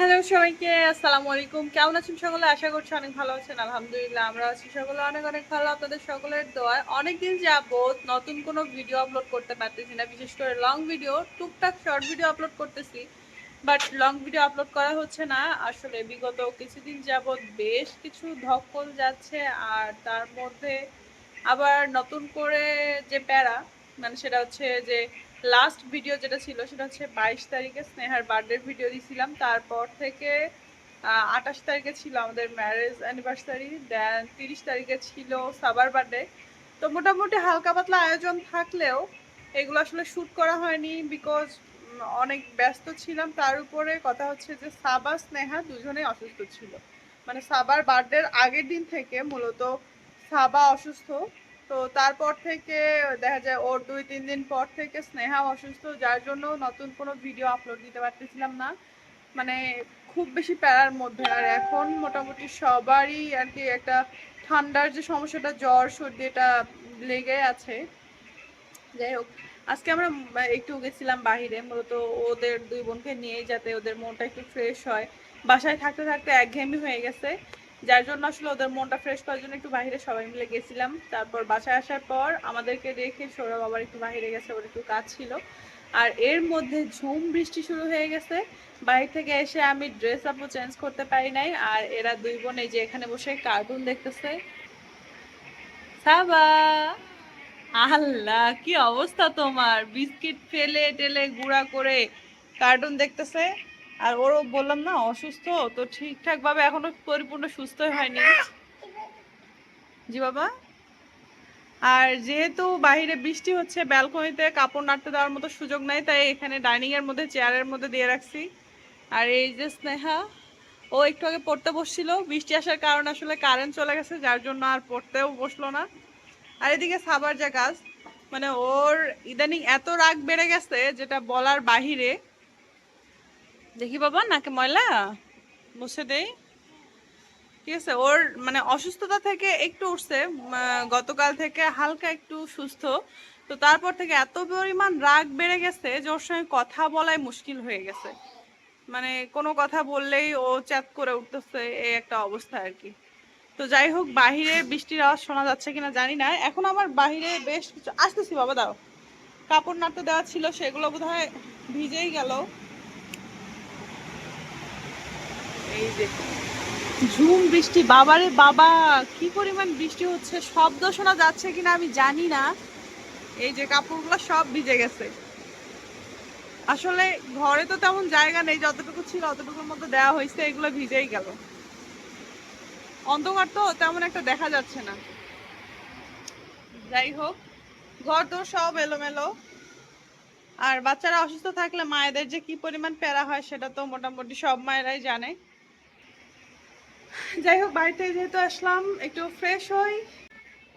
Hello সবাইকে। আসসালামু আলাইকুম। কেমন আছেন সকলে? আশা করছি অনেক ভালো আছেন। আলহামদুলিল্লাহ, আমরা আছি সকলে। অনেক অনেক ভালো। আপনাদের সকলের দোয়ায় অনেকদিন যাবত নতুন কোনো ভিডিও আপলোড করতে পারতেছি না। বিশেষ করে লং ভিডিও টুকটাক শর্ট ভিডিও আপলোড করতেছি। বাট লং ভিডিও আপলোড করা হচ্ছে না। আসলে বিগত কিছুদিন যাবত বেশ কিছু ধকল যাচ্ছে। আর তার মধ্যে আবার নতুন করে যে প্যারা মানে সেটা হচ্ছে যে লাস্ট ভিডিও যেটা ছিল সেটা হচ্ছে বাইশ তারিখে স্নেহার বার্থডে ভিডিও দিয়েছিলাম তারপর থেকে আঠাশ তারিখে ছিল আমাদের ম্যারেজ অ্যানিভার্সারি দেন তিরিশ তারিখে ছিল সাবার বার্থডে তো মোটামুটি হালকা পাতলা আয়োজন থাকলেও এগুলো আসলে শ্যুট করা হয়নি বিকজ অনেক ব্যস্ত ছিলাম। তার উপরে কথা হচ্ছে যে সাবা, স্নেহা দুজনেই অসুস্থ ছিল। মানে সাবার বার্থডের আগের দিন থেকে মূলত সাবা অসুস্থ। তো তারপর থেকে দেখা যায় ওর দুই, তিন দিন পর থেকে স্নেহা অসুস্থ, যার জন্য নতুন কোনো ভিডিও আপলোড দিতে পারতেছিলাম না। মানে খুব বেশি প্যারার মধ্যে। আর এখন মোটামুটি সবারই আর কি একটা ঠান্ডার যে সমস্যাটা, জ্বর, সর্দি, এটা লেগে আছে। যাই হোক, আজকে আমরা একটু গেছিলাম বাহিরে। মূলত ওদের দুই বোনকে নিয়ে যাতে ওদের মনটা একটু ফ্রেশ হয়। বাসায় থাকতে থাকতে একঘেয়েমি হয়ে গেছে। যার জন্য আসলে ওদের মনটা ফ্রেশ করার জন্য একটু বাইরে সবাই মিলে গেছিলাম। তারপর বাসায় আসার পর আমাদেরকে রেখে সৌরভ আবার একটু বাইরে গেছে ওর একটু কাজ ছিল আর এর মধ্যে ঝুম বৃষ্টি শুরু হয়ে গেছে। বাইরে থেকে এসে আমি ড্রেস আপও চেঞ্জ করতে পারি নাই। আর এরা দুই বোন এই যে এখানে বসে কার্টুন দেখতেছে। সাবা! আল্লাহ, কি অবস্থা তোমার? বিস্কিট ফেলে টেলে গুঁড়া করে কার্টুন দেখতেছে। আর ওরও বললাম, না, অসুস্থ, তো ঠিকঠাক ভাবে এখনও পরিপূর্ণ সুস্থই হয়নি। জি বাবা। আর যেহেতু বাইরে বৃষ্টি হচ্ছে, ব্যালকনিতে কাপড় নাড়তে দেওয়ার মতো সুযোগ নাই, তাই এখানে ডাইনিং এর মধ্যে, চেয়ারের মধ্যে দিয়ে রাখছি। আর এই যে স্নেহা, ও একটু আগে পড়তে বসছিল, বৃষ্টি আসার কারণে আসলে কারেন্ট চলে গেছে, যার জন্য আর পড়তেও বসল না। আর এদিকে সাবার যা কাজ মানে ওর ইদানিং এত রাগ বেড়ে গেছে, যেটা বলার বাহিরে দেখি বাবা নাকে ময়লা? মুছে দেই। ঠিক আছে, ওর মানে অসুস্থতা থেকে একটু উঠছে গতকাল থেকে হালকা একটু সুস্থ। তো তারপর থেকে এত পরিমাণ রাগ বেড়ে গেছে যে ওর সঙ্গে কথা বলাই মুশকিল হয়ে গেছে। মানে কোনো কথা বললেই ও চ্যাত করে উঠতেছে, এই একটা অবস্থা আর কি। তো যাই হোক, বাহিরে বৃষ্টির আওয়াজ শোনা যাচ্ছে কিনা জানি না। এখন আমার বাহিরে বেশ কিছু আসতেছি বাবা দাও কাপড় নাড়তে দেওয়া ছিল, সেগুলো বোধ হয় ভিজেই গেল। এই যে ঝুম বৃষ্টি, বাবারে বাবা, কি পরিমাণ বৃষ্টি হচ্ছে? শব্দ শোনা যাচ্ছে কিনা আমি জানি না। এই যে কাপড়গুলো সব ভিজে গেছে। আসলে ঘরে তো তেমন জায়গা নেই, যতটুকু ছিল অতটুকুর মধ্যে দেওয়া হয়েছে, এগুলো ভিজেই গেল। অন্ধকার তো তেমন একটা দেখা যাচ্ছে না। যাই হোক, ঘর তো সব এলোমেলো। আর বাচ্চারা অসুস্থ থাকলে মায়েদের যে কি পরিমাণ প্যারা হয় সেটা তো মোটামুটি সব মায়েরাই জানে। যাই হোক বাড়িতে যেহেতু আসলাম, একটু ফ্রেশ হই।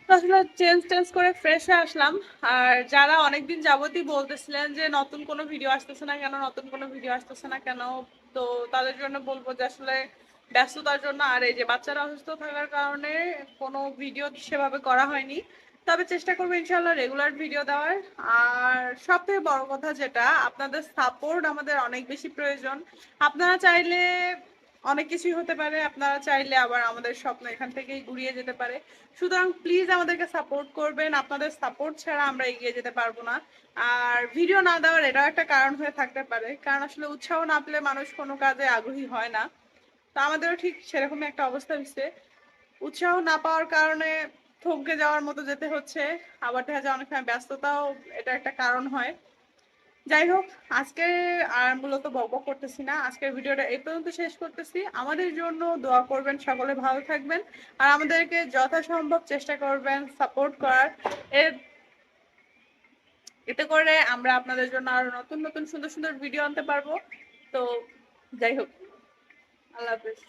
আসলে চেঞ্জ টেঞ্জ করে ফ্রেশ হয়ে আসলাম। আর যারা অনেকদিন যাবতই বলতেছিলেন যে, নতুন কোনো ভিডিও আসতেছে না কেন, নতুন কোনো ভিডিও আসতেছে না কেন, তো তাদের জন্য বলব যে, আসলে ব্যস্ততার জন্য আর এই যে বাচ্চারা অসুস্থ থাকার কারণে কোনো ভিডিও সেভাবে করা হয়নি। তবে চেষ্টা করব ইনশাল্লাহ রেগুলার ভিডিও দেওয়ার। আর সব থেকে বড় কথা যেটা, আপনাদের সাপোর্ট আমাদের অনেক বেশি প্রয়োজন। আপনারা চাইলে অনেক কিছুই হতে পারে। আপনারা চাইলে আবার আমাদের স্বপ্ন এখান থেকেই ঘুরিয়ে যেতে পারে। সুতরাং প্লিজ আমাদেরকে সাপোর্ট করবেন। আপনাদের সাপোর্ট ছাড়া আমরা এগিয়ে যেতে পারব না। আর ভিডিও না দেওয়ার এটাও একটা কারণ হয়ে থাকতে পারে। কারণ আসলে উৎসাহ না পেলে মানুষ কোনো কাজে আগ্রহী হয় না। তো আমাদেরও ঠিক সেরকমই একটা অবস্থা হচ্ছে উৎসাহ না পাওয়ার কারণে থমকে যাওয়ার মতো যেতে হচ্ছে। আবার দেখা যায় অনেক সময় ব্যস্ততাও এটা একটা কারণ হয়। যাই হোক আজকে আর মূলত বকবক করতেছি না, আজকের ভিডিওটা এই পর্যন্ত শেষ করতেছি। আমাদের জন্য দোয়া করবেন, সকলে ভালো থাকবেন, আর আমাদেরকে যথাসম্ভব চেষ্টা করবেন সাপোর্ট করার। এর, এতে করে আমরা আপনাদের জন্য আরও নতুন নতুন সুন্দর সুন্দর ভিডিও আনতে পারব। তো যাই হোক আল্লাহ হাফিজ।